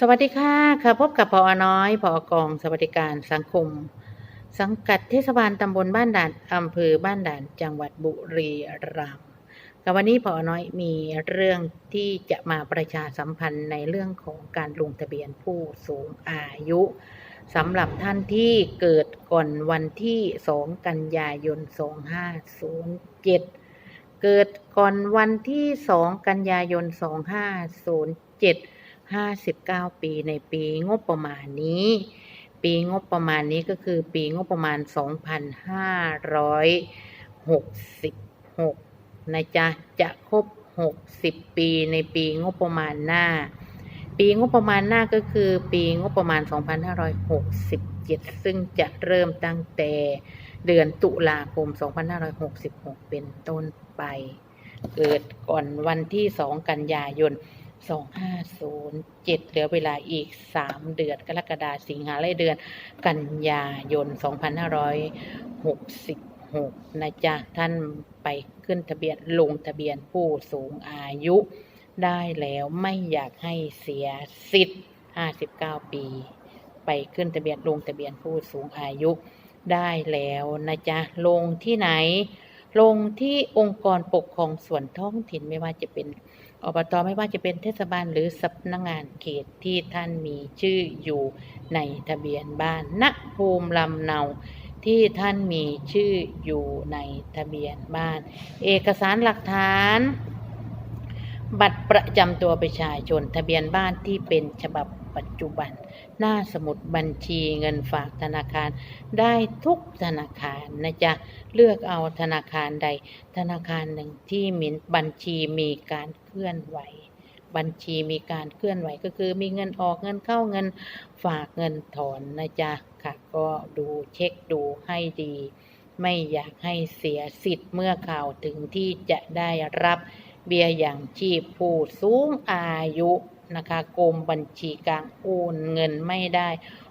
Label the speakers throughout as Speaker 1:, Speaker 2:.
Speaker 1: สวัสดีค่ะค่ะพบกับพอน้อยพอกองสวัสดิการสังคม สังกัดเทศบาลตำบลบ้านด่านอำเภอบ้านด่านจังหวัดบุรีรัมย์ค่ะวันนี้พอน้อยมีเรื่องที่จะมาประชาสัมพันธ์ในเรื่องของการลงทะเบียนผู้สูงอายุสำหรับท่านที่เกิดก่อนวันที่ 2 กันยายน 2507 เกิดก่อนวันที่ 2 กันยายน 2507 59 ปีในปีงบประมาณนี้ ปีงบประมาณนี้ก็คือปีงบประมาณ 2566 นะจ๊ะ จะครบ 60 ปีในปีงบประมาณหน้า ปีงบประมาณหน้าก็คือปีงบประมาณ 2567 ซึ่งจะเริ่มตั้งแต่เดือนตุลาคม 2566 เป็นต้นไป เกิดก่อนวันที่ 2 กันยายน 2507เจ็ดเหลือเวลาอีก3เดือนกรกฎาสิงหาและเดือน กันยายน2566นห้าร้อยหกสิบหกนะจ๊ะท่านไปขึ้นทะเบียนลงทะเบียนผู้สูงอายุ ได้แล้วไม่อยากให้เสียสิทธิ์59ปี ไปขึ้นทะเบียนลงทะเบียนผู้สูงอายุ ได้แล้วนะจ๊ะลงที่ไหน ลงที่องค์กรปกครองส่วนท้องถิ่นไม่ว่าจะเป็น อบตไม่ว่าจะเป็นเทศบาลหรือสำนักงานเขตที่ท่านมีชื่ออยู่ในทะเบียนบ้านณภูมิลำเนาที่ท่านมีชื่ออยู่ในทะเบียนบ้าน เอกสารหลักฐาน บัตรประจำตัวประชาชนทะเบียนบ้านที่เป็นฉบับ ปัจจุบัน หน้าสมุดบัญชีเงินฝากธนาคาร ได้ทุกธนาคารนะจ๊ะ เลือกเอาธนาคารใด ธนาคารหนึ่งที่มีบัญชีมีการเคลื่อนไหว บัญชีมีการเคลื่อนไหวก็คือมีเงินออกเงินเข้าเงินฝากเงินถอนนะจ๊ะค่ะก็ดูเช็คดูให้ดีไม่อยากให้เสียสิทธิ์เมื่อข่าวถึงที่จะได้รับเบี้ยอย่างชีพผู้สูงอายุ นะคะกรมบัญชีกลางโอนเงินไม่ได้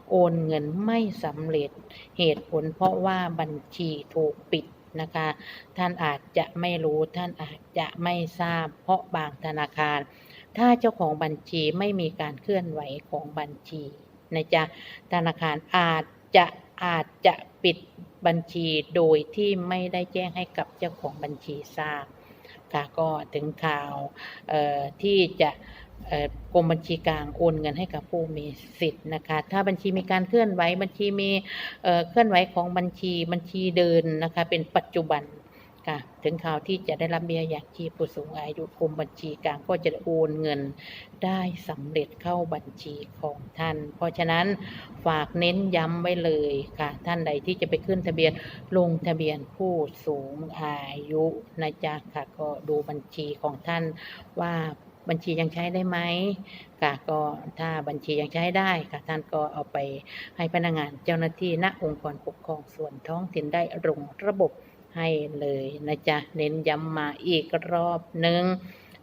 Speaker 1: โอนเงินไม่สำเร็จ เหตุผลเพราะว่าบัญชีถูกปิดนะคะ ท่านอาจจะไม่รู้ท่านอาจจะไม่ทราบ เพราะบางธนาคาร ถ้าเจ้าของบัญชีไม่มีการเคลื่อนไหวของบัญชีนะจ๊ะธนาคารอาจจะอาจจะปิดบัญชีโดยที่ไม่ได้แจ้งให้กับเจ้าของบัญชีทราบค่ะก็ถึงข่าวที่จะ กรมบัญชีกลางโอนเงินให้กับผู้มีสิทธิ์นะคะ ถ้าบัญชีมีการเคลื่อนไหวบัญชีมีเคลื่อนไหวของบัญชีบัญชีเดินนะคะ เป็นปัจจุบันค่ะถึงข่าวที่จะได้รับเบี้ยอย่างชีพผู้สูงอายุกรมบัญชีกลางก็จะโอนเงินได้สำเร็จเข้าบัญชีของท่าน เพราะฉะนั้นฝากเน้นย้ำไว้เลยค่ะ ท่านใดที่จะไปขึ้นทะเบียนลงทะเบียนผู้สูงอายุนะจ๊ะค่ะก็ดูบัญชีของท่านว่า บัญชียังใช้ได้ไหมค่ะก็ถ้าบัญชียังใช้ได้ค่ะท่านก็เอาไปให้พนักงานเจ้าหน้าที่ณองค์กรปกครองส่วนท้องถิ่นได้ลงระบบให้เลยนะจ๊ะเน้นย้ำมาอีกรอบหนึ่ง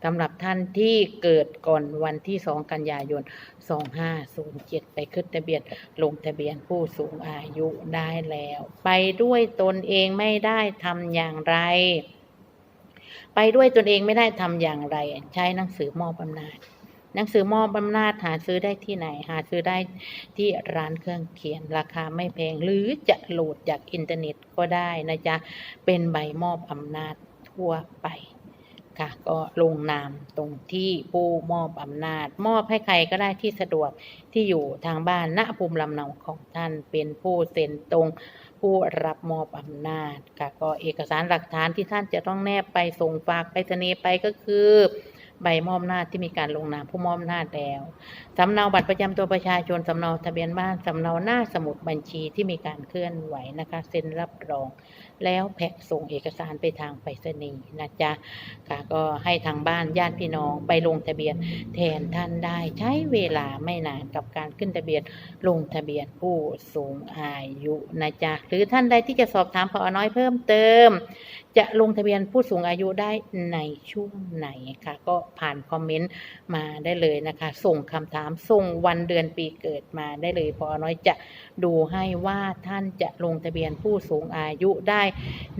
Speaker 1: สำหรับท่านที่เกิดก่อนวันที่ 2 กันยายน 2507 ไปขึ้นทะเบียนลงทะเบียนผู้สูงอายุได้แล้ว ไปด้วยตนเองไม่ได้ทำอย่างไร ไปด้วยตนเองไม่ได้ทำอย่างไร ใช้หนังสือมอบอำนาจ หนังสือมอบอำนาจหาซื้อได้ที่ไหน หาซื้อได้ที่ร้านเครื่องเขียนราคาไม่แพง หรือจะโหลดจากอินเทอร์เน็ตก็ได้นะจ๊ะ เป็นใบมอบอำนาจทั่วไป ค่ะก็ลงนามตรงที่ผู้มอบอำนาจ มอบให้ใครก็ได้ที่สะดวกที่อยู่ทางบ้านณภูมิลำเนาของท่านเป็นผู้เซ็นตรงผู้รับมอบอำนาจค่ะก็เอกสารหลักฐานที่ท่านจะต้องแนบไปส่งฝากไปเสนีไปก็คือ ใบมอบอำนาที่มีการลงนามผู้มอบอำนาแล้วสำเนาบัตรประจำตัวประชาชนสำเนาทะเบียนบ้านสำเนาหน้าสมุดบัญชีที่มีการเคลื่อนไหวนะคะเซ็นรับรอง แล้วแพ็กส่งเอกสารไปทางไปรษณีย์นะจ๊ะค่ะก็ให้ทางบ้านญาติพี่น้องไปลงทะเบียนแทนท่านได้ใช้เวลาไม่นานกับการขึ้นทะเบียนลงทะเบียนผู้สูงอายุนะจ๊ะหรือท่านใดที่จะสอบถามพอน้อยเพิ่มเติม จะลงทะเบียนผู้สูงอายุได้ในช่วงไหนคะก็ผ่านคอมเมนต์มาได้เลยนะคะ ส่งคำถามส่งวันเดือนปีเกิดมาได้เลยพอน้อยจะดูให้ว่าท่านจะลงทะเบียนผู้สูงอายุได้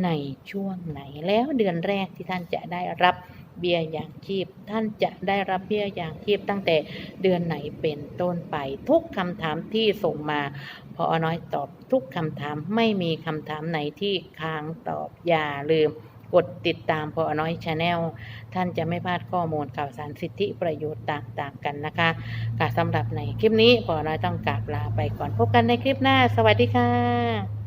Speaker 1: ในช่วงไหน แล้วเดือนแรกที่ท่านจะได้รับ เบี้ยอย่างชีพ ท่านจะได้รับเบี้ยอย่างชีพตั้งแต่เดือนไหนเป็นต้นไป ทุกคำถามที่ส่งมาพอน้อยตอบทุกคำถามไม่มีคำถามไหนที่ค้างตอบอย่าลืมกดติดตามพอน้อยชาแนลท่านจะไม่พลาดข้อมูลข่าวสารสิทธิประโยชน์ต่างๆกันนะคะค่ะสำหรับในคลิปนี้พอน้อยต้องกราบลาไปก่อนพบกันในคลิปหน้า สวัสดีค่ะ